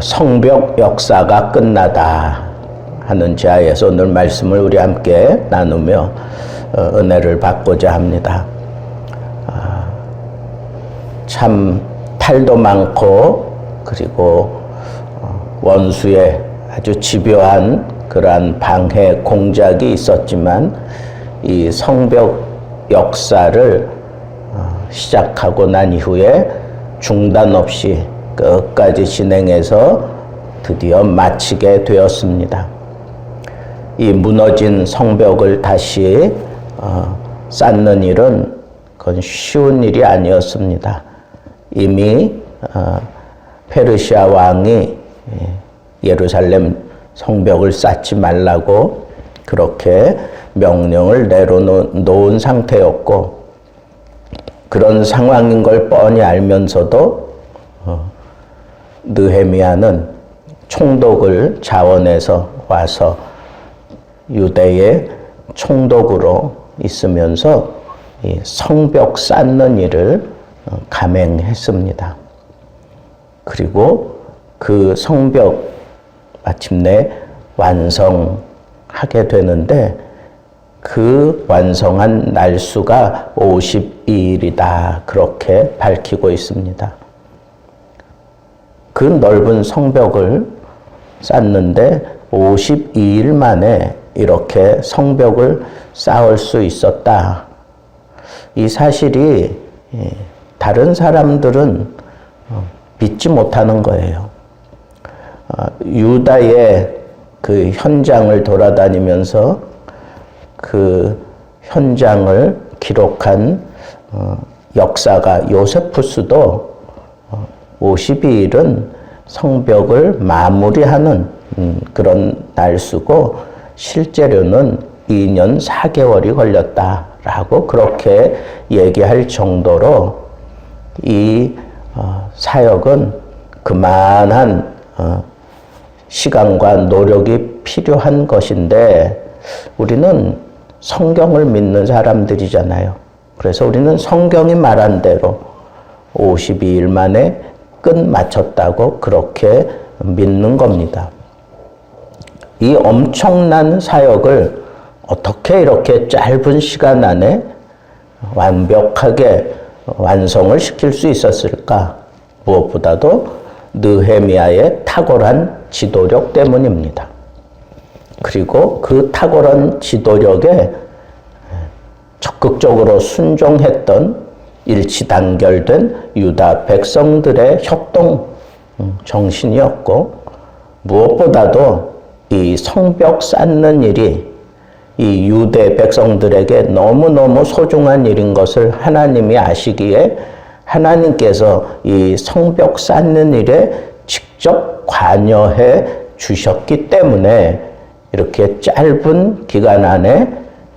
성벽 역사가 끝나다 하는 자에서 오늘 말씀을 우리 함께 나누며 어, 은혜를 받고자 합니다. 아, 참 탈도 많고 그리고 어, 원수의 아주 집요한 그러한 방해 공작이 있었지만 이 성벽 역사를 어, 시작하고 난 이후에 중단 없이 끝까지 진행해서 드디어 마치게 되었습니다. 이 무너진 성벽을 다시 어, 쌓는 일은 그건 쉬운 일이 아니었습니다. 이미 어, 페르시아 왕이 예, 예루살렘 성벽을 쌓지 말라고 그렇게 명령을 내려놓은 상태였고 그런 상황인 걸 뻔히 알면서도 어, 느헤미야는 총독을 자원해서 와서 유대의 총독으로 있으면서 성벽 쌓는 일을 어, 감행했습니다. 그리고 그 성벽 마침내 완성하게 되는데 그 완성한 날수가 52일이다. 그렇게 밝히고 있습니다. 그 넓은 성벽을 쌓는데 52일 만에 이렇게 성벽을 쌓을 수 있었다. 이 사실이 예, 다른 사람들은 어, 믿지 못하는 거예요. 어, 유다의 그 현장을 돌아다니면서 그 현장을 기록한 어, 역사가 요세푸스도 52일은 성벽을 마무리하는 음, 그런 날수고 실제로는 2년 4개월이 걸렸다라고 그렇게 얘기할 정도로 이 어, 사역은 그만한 어, 시간과 노력이 필요한 것인데 우리는 성경을 믿는 사람들이잖아요. 그래서 우리는 성경이 말한 대로 52일 만에 끝 마쳤다고 그렇게 믿는 겁니다. 이 엄청난 사역을 어떻게 이렇게 짧은 시간 안에 완벽하게 완성을 시킬 수 있었을까? 무엇보다도 느헤미야의 탁월한 지도력 때문입니다. 그리고 그 탁월한 지도력에 적극적으로 순종했던 일치 단결된 유다 백성들의 협동 음, 정신이었고 무엇보다도 이 성벽 쌓는 일이 이 유대 백성들에게 너무너무 소중한 일인 것을 하나님이 아시기에 하나님께서 이 성벽 쌓는 일에 직접 관여해 주셨기 때문에 이렇게 짧은 기간 안에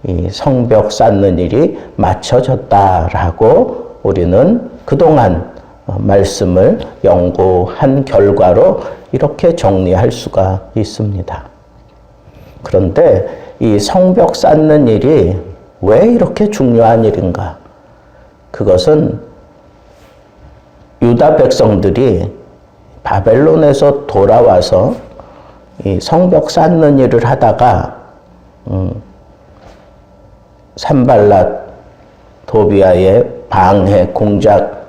이 성벽 쌓는 일이 마쳐졌다라고 우리는 그동안 말씀을 연구한 결과로 이렇게 정리할 수가 있습니다. 그런데 이 성벽 쌓는 일이 왜 이렇게 중요한 일인가? 그것은 유다 백성들이 바벨론에서 돌아와서 이 성벽 쌓는 일을 하다가 음, 산발랏 도비아의 방해 공작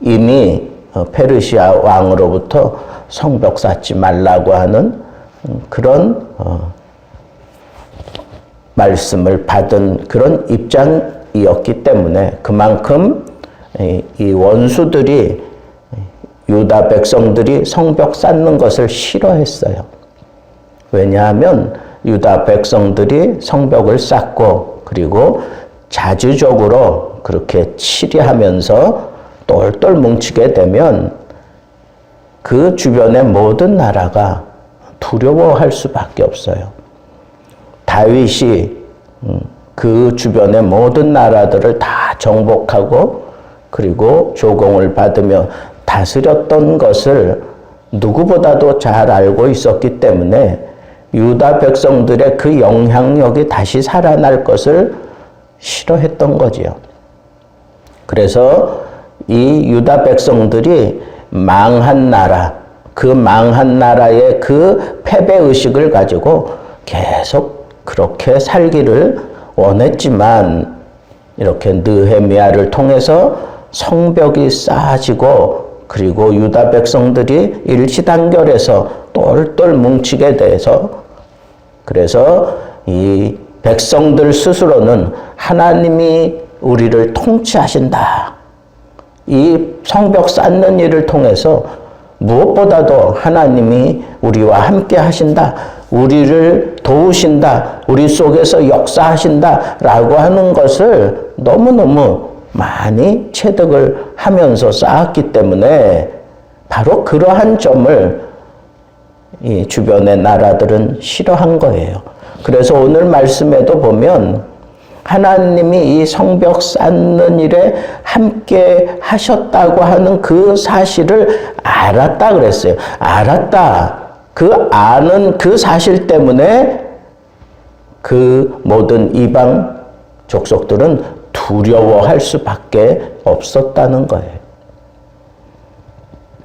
이미 어, 페르시아 왕으로부터 성벽 쌓지 말라고 하는 음, 그런 어, 말씀을 받은 그런 입장이었기 때문에 그만큼 이 원수들이 유다 백성들이 성벽 쌓는 것을 싫어했어요. 왜냐하면 유다 백성들이 성벽을 쌓고 그리고 자주적으로 그렇게 치리하면서 똘똘 뭉치게 되면 그 주변의 모든 나라가 두려워할 수밖에 없어요. 다윗이 음, 그 주변의 모든 나라들을 다 정복하고 그리고 조공을 받으며 다스렸던 것을 누구보다도 잘 알고 있었기 때문에 유다 백성들의 그 영향력이 다시 살아날 것을 싫어했던 거지요. 그래서 이 유다 백성들이 망한 나라, 그 망한 나라의 그 패배 의식을 가지고 계속 그렇게 살기를 원했지만 이렇게 느헤미야를 통해서 성벽이 쌓아지고 그리고 유다 백성들이 일치단결해서 똘똘 뭉치게 돼서 그래서 이 백성들 스스로는 하나님이 우리를 통치하신다. 이 성벽 쌓는 일을 통해서 무엇보다도 하나님이 우리와 함께 하신다. 우리를 도우신다. 우리 속에서 역사하신다. 라고 하는 것을 너무너무 많이 체득을 하면서 쌓았기 때문에 바로 그러한 점을 이 주변의 나라들은 싫어한 거예요. 그래서 오늘 말씀에도 보면 하나님이 이 성벽 쌓는 일에 함께 하셨다고 하는 그 사실을 알았다 그랬어요. 알았다. 그 아는 그 사실 때문에 그 모든 이방 족속들은 두려워할 수밖에 없었다는 거예요.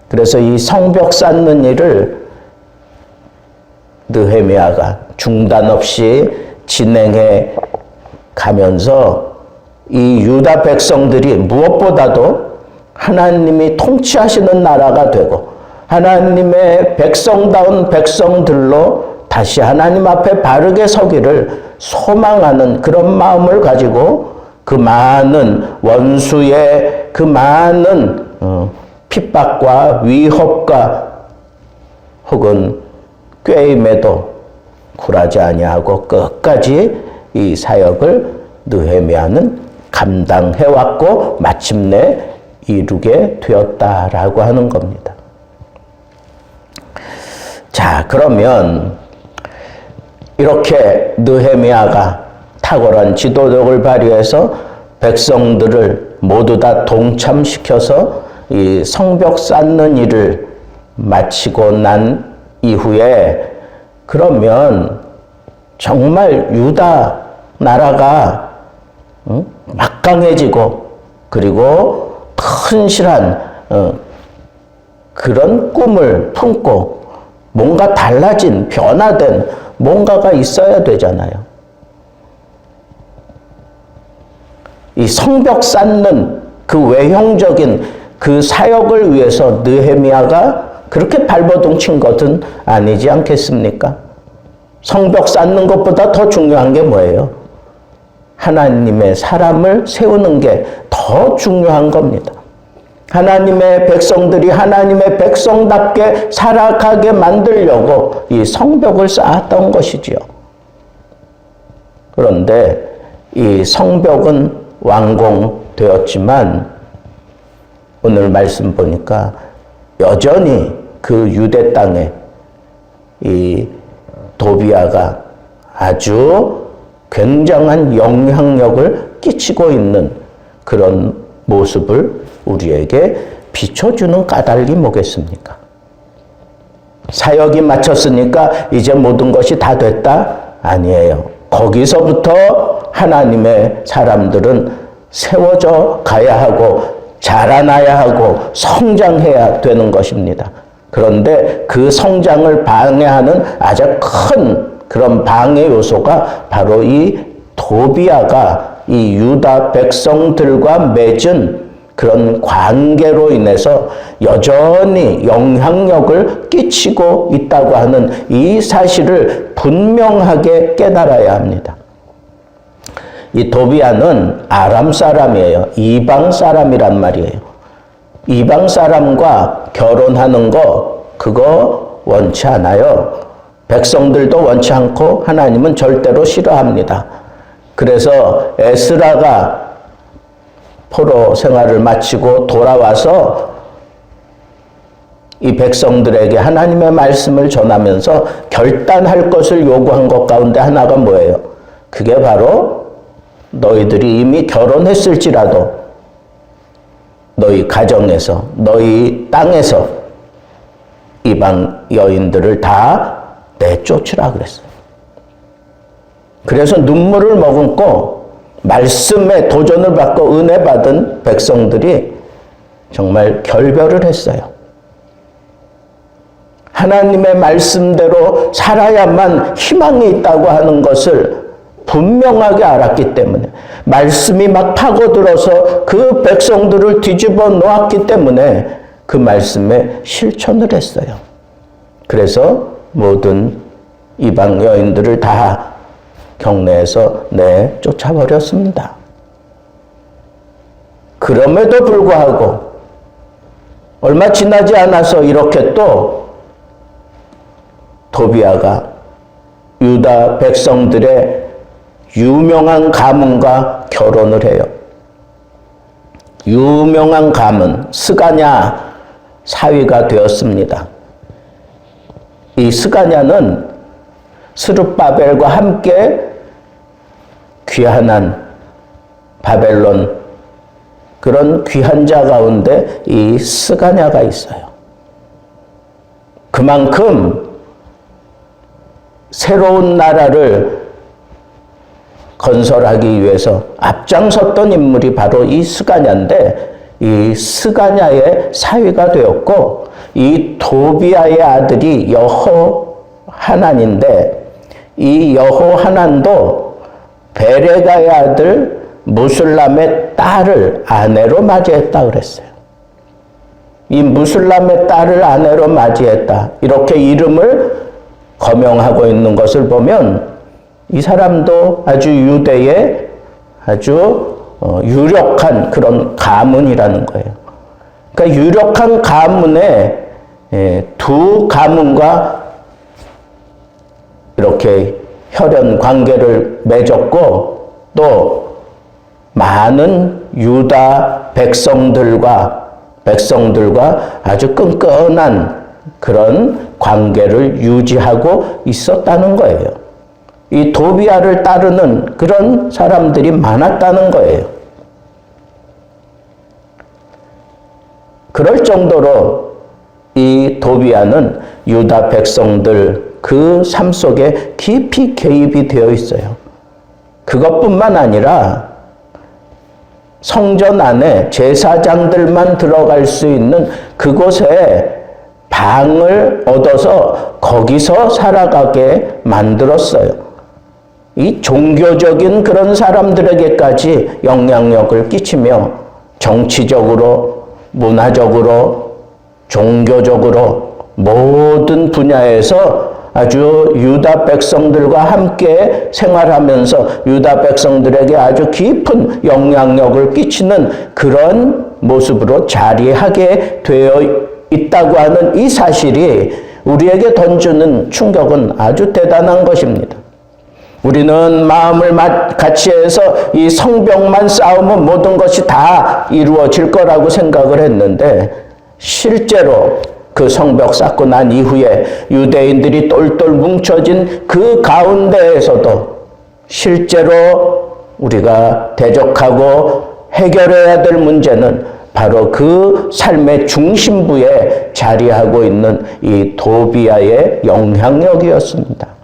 그래서 이 성벽 쌓는 일을 느헤미야가 중단 없이 진행해 가면서 이 유다 백성들이 무엇보다도 하나님이 통치하시는 나라가 되고 하나님의 백성다운 백성들로 다시 하나님 앞에 바르게 서기를 소망하는 그런 마음을 가지고 그 많은 원수의 그 많은 어, 핍박과 위협과 혹은 꾀임에도 굴하지 아니하고 끝까지 이 사역을 느헤미야는 감당해 왔고 마침내 이루게 되었다라고 하는 겁니다. 자, 그러면 이렇게 느헤미야가 탁월한 지도력을 발휘해서 백성들을 모두 다 동참시켜서 이 성벽 쌓는 일을 마치고 난 이후에 그러면 정말 유다 나라가 막강해지고 그리고 큰실한 어, 그런 꿈을 품고 뭔가 달라진 변화된 뭔가가 있어야 되잖아요. 이 성벽 쌓는 그 외형적인 그 사역을 위해서 느헤미야가 그렇게 발버둥 친 것은 아니지 않겠습니까? 성벽 쌓는 것보다 더 중요한 게 뭐예요? 하나님의 사람을 세우는 게 더 중요한 겁니다. 하나님의 백성들이 하나님의 백성답게 살아가게 만들려고 이 성벽을 쌓았던 것이지요. 그런데 이 성벽은 완공되었지만 오늘 말씀 보니까 여전히 그 유대 땅에 이 도비아가 아주 굉장한 영향력을 끼치고 있는 그런 모습을 우리에게 비춰주는 까닭이 뭐겠습니까? 사역이 마쳤으니까 이제 모든 것이 다 됐다? 아니에요. 거기서부터 하나님의 사람들은 세워져 가야 하고 자라나야 하고 성장해야 되는 것입니다. 그런데 그 성장을 방해하는 아주 큰 그런 방해 요소가 바로 이 도비아가 이 유다 백성들과 맺은 그런 관계로 인해서 여전히 영향력을 끼치고 있다고 하는 이 사실을 분명하게 깨달아야 합니다. 이 도비아는 아람 사람이에요. 이방 사람이란 말이에요. 이방 사람과 결혼하는 거 그거 원치 않아요. 백성들도 원치 않고 하나님은 절대로 싫어합니다. 그래서 에스라가 포로 생활을 마치고 돌아와서 이 백성들에게 하나님의 말씀을 전하면서 결단할 것을 요구한 것 가운데 하나가 뭐예요? 그게 바로 너희들이 이미 결혼했을지라도 너희 가정에서 너희 땅에서 이방 여인들을 다 내쫓으라 그랬어요. 그래서 눈물을 머금고 말씀에 도전을 받고 은혜 받은 백성들이 정말 결별을 했어요. 하나님의 말씀대로 살아야만 희망이 있다고 하는 것을 분명하게 알았기 때문에 말씀이 막 파고들어서 그 백성들을 뒤집어 놓았기 때문에 그 말씀에 실천을 했어요. 그래서 모든 이방 여인들을 다 경내에서 내 쫓아버렸습니다. 그럼에도 불구하고 얼마 지나지 않아서 이렇게 또 도비아가 유다 백성들의 유명한 가문과 결혼을 해요. 유명한 가문 스가냐 사위가 되었습니다. 이 스가냐는 스룹바벨과 함께 귀환한 바벨론 그런 귀한 자 가운데 이 스가냐가 있어요. 그만큼 새로운 나라를 건설하기 위해서 앞장섰던 인물이 바로 이 스가냐인데 이 스가냐의 사위가 되었고 이 도비아의 아들이 여호 하난인데 이 여호 하난도 베레가의 아들 무슬람의 딸을 아내로 맞이했다 그랬어요. 이 무슬람의 딸을 아내로 맞이했다. 이렇게 이름을 거명하고 있는 것을 보면 이 사람도 아주 유대의 아주 어, 유력한 그런 가문이라는 거예요. 그러니까 유력한 가문에 예, 두 가문과 이렇게 혈연 관계를 맺었고 또 많은 유다 백성들과 백성들과 아주 끈끈한 그런 관계를 유지하고 있었다는 거예요. 이 도비아를 따르는 그런 사람들이 많았다는 거예요. 그럴 정도로 이 도비아는 유다 백성들 그 삶 속에 깊이 개입이 되어 있어요. 그것뿐만 아니라 성전 안에 제사장들만 들어갈 수 있는 그곳에 방을 얻어서 거기서 살아가게 만들었어요. 이 종교적인 그런 사람들에게까지 영향력을 끼치며 정치적으로, 문화적으로, 종교적으로 모든 분야에서 아주 유다 백성들과 함께 생활하면서 유다 백성들에게 아주 깊은 영향력을 끼치는 그런 모습으로 자리하게 되어 있다고 하는 이 사실이 우리에게 던지는 충격은 아주 대단한 것입니다. 우리는 마음을 같이 해서 이 성벽만 쌓으면 모든 것이 다 이루어질 거라고 생각을 했는데 실제로 그 성벽 쌓고 난 이후에 유대인들이 똘똘 뭉쳐진 그 가운데에서도 실제로 우리가 대적하고 해결해야 될 문제는 바로 그 삶의 중심부에 자리하고 있는 이 도비아의 영향력이었습니다.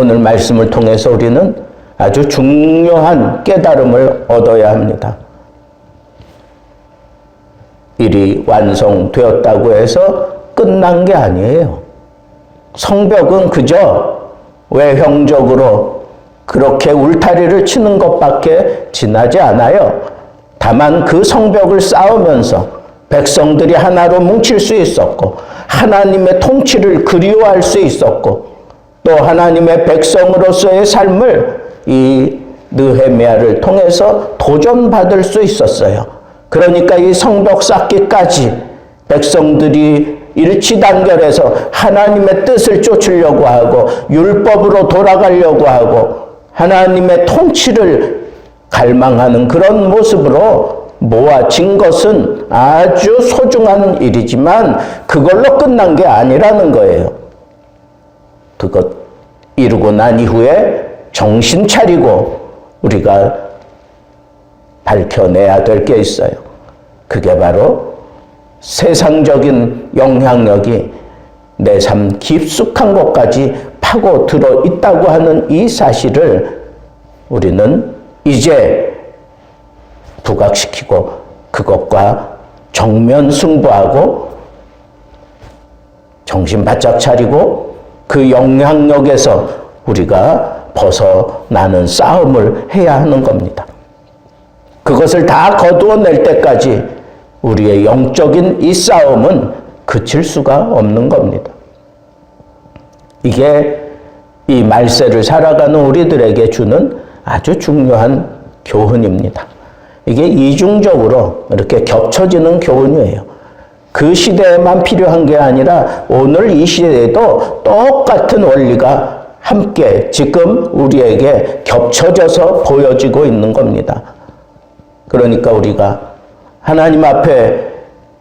오늘 말씀을 통해서 우리는 아주 중요한 깨달음을 얻어야 합니다. 일이 완성되었다고 해서 끝난 게 아니에요. 성벽은 그저 외형적으로 그렇게 울타리를 치는 것밖에 지나지 않아요. 다만 그 성벽을 쌓으면서 백성들이 하나로 뭉칠 수 있었고, 하나님의 통치를 그리워할 수 있었고, 또 하나님의 백성으로서의 삶을 이 느헤미야를 통해서 도전받을 수 있었어요. 그러니까 이 성벽 쌓기까지 백성들이 일치단결해서 하나님의 뜻을 쫓으려고 하고 율법으로 돌아가려고 하고 하나님의 통치를 갈망하는 그런 모습으로 모아진 것은 아주 소중한 일이지만 그걸로 끝난 게 아니라는 거예요. 그것 이루고 난 이후에 정신 차리고 우리가 밝혀내야 될 게 있어요. 그게 바로 세상적인 영향력이 내 삶 깊숙한 곳까지 파고 들어 있다고 하는 이 사실을 우리는 이제 부각시키고 그것과 정면 승부하고 정신 바짝 차리고 그 영향력에서 우리가 벗어나는 싸움을 해야 하는 겁니다. 그것을 다 거두어낼 때까지 우리의 영적인 이 싸움은 그칠 수가 없는 겁니다. 이게 이 말세를 살아가는 우리들에게 주는 아주 중요한 교훈입니다. 이게 이중적으로 이렇게 겹쳐지는 교훈이에요. 그 시대에만 필요한 게 아니라 오늘 이 시대에도 똑같은 원리가 함께 지금 우리에게 겹쳐져서 보여지고 있는 겁니다. 그러니까 우리가 하나님 앞에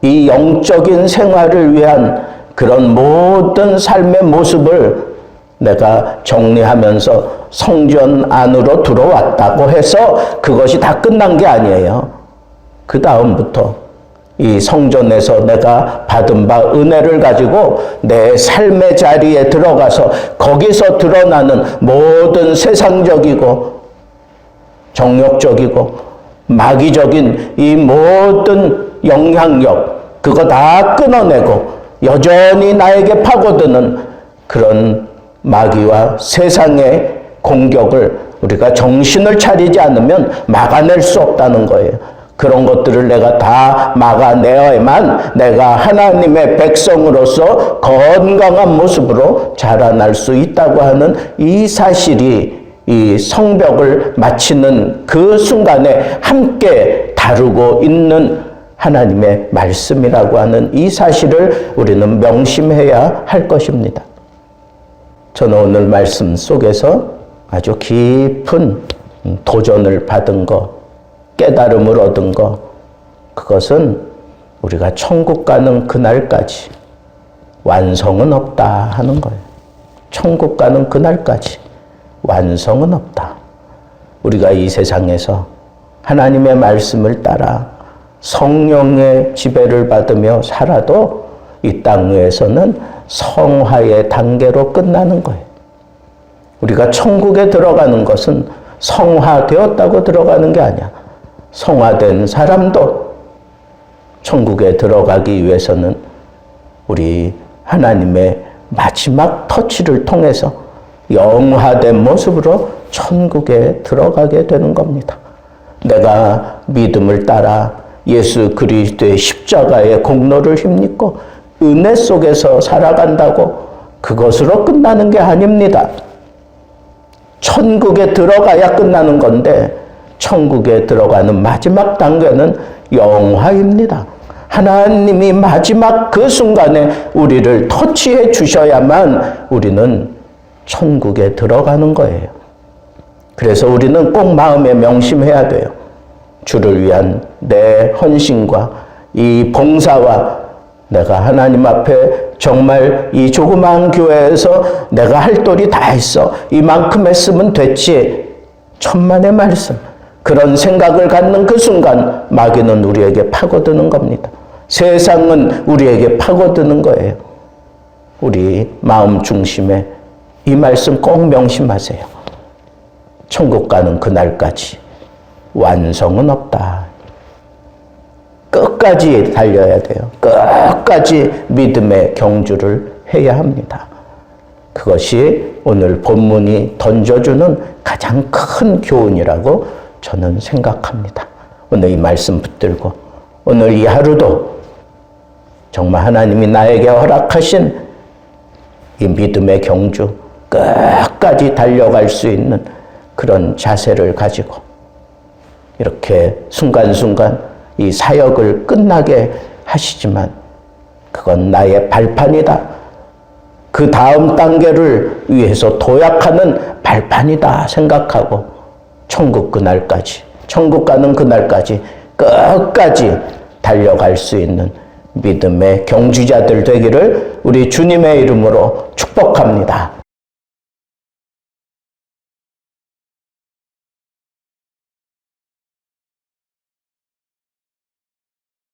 이 영적인 생활을 위한 그런 모든 삶의 모습을 내가 정리하면서 성전 안으로 들어왔다고 해서 그것이 다 끝난 게 아니에요. 그 다음부터 이 성전에서 내가 받은 바 은혜를 가지고 내 삶의 자리에 들어가서 거기서 드러나는 모든 세상적이고 정욕적이고 마귀적인 이 모든 영향력 그거 다 끊어내고 여전히 나에게 파고드는 그런 마귀와 세상의 공격을 우리가 정신을 차리지 않으면 막아낼 수 없다는 거예요. 그런 것들을 내가 다 막아내야만 내가 하나님의 백성으로서 건강한 모습으로 자라날 수 있다고 하는 이 사실이 이 성벽을 마치는 그 순간에 함께 다루고 있는 하나님의 말씀이라고 하는 이 사실을 우리는 명심해야 할 것입니다. 저는 오늘 말씀 속에서 아주 깊은 도전을 받은 것, 깨달음을 얻은 것, 그것은 우리가 천국 가는 그날까지 완성은 없다 하는 거예요. 천국 가는 그날까지 완성은 없다. 우리가 이 세상에서 하나님의 말씀을 따라 성령의 지배를 받으며 살아도 이땅 위에서는 성화의 단계로 끝나는 거예요. 우리가 천국에 들어가는 것은 성화되었다고 들어가는 게 아니야. 성화된 사람도 천국에 들어가기 위해서는 우리 하나님의 마지막 터치를 통해서 영화된 모습으로 천국에 들어가게 되는 겁니다. 내가 믿음을 따라 예수 그리스도의 십자가의 공로를 힘입고 은혜 속에서 살아간다고 그것으로 끝나는 게 아닙니다. 천국에 들어가야 끝나는 건데 천국에 들어가는 마지막 단계는 영화입니다. 하나님이 마지막 그 순간에 우리를 터치해 주셔야만 우리는 천국에 들어가는 거예요. 그래서 우리는 꼭 마음에 명심해야 돼요. 주를 위한 내 헌신과 이 봉사와 내가 하나님 앞에 정말 이 조그마한 교회에서 내가 할 도리 다 했어. 이만큼 했으면 됐지. 천만의 말씀. 그런 생각을 갖는 그 순간 마귀는 우리에게 파고드는 겁니다. 세상은 우리에게 파고드는 거예요. 우리 마음 중심에 이 말씀 꼭 명심하세요. 천국 가는 그날까지 완성은 없다. 끝까지 달려야 돼요. 끝까지 믿음의 경주를 해야 합니다. 그것이 오늘 본문이 던져주는 가장 큰 교훈이라고 저는 생각합니다. 오늘 이 말씀 붙들고 오늘 이 하루도 정말 하나님이 나에게 허락하신 이 믿음의 경주 끝까지 달려갈 수 있는 그런 자세를 가지고 이렇게 순간순간 이 사역을 끝나게 하시지만 그건 나의 발판이다. 그 다음 단계를 위해서 도약하는 발판이다 생각하고 천국 그날까지, 천국 가는 그날까지 끝까지 달려갈 수 있는 믿음의 경주자들 되기를 우리 주님의 이름으로 축복합니다.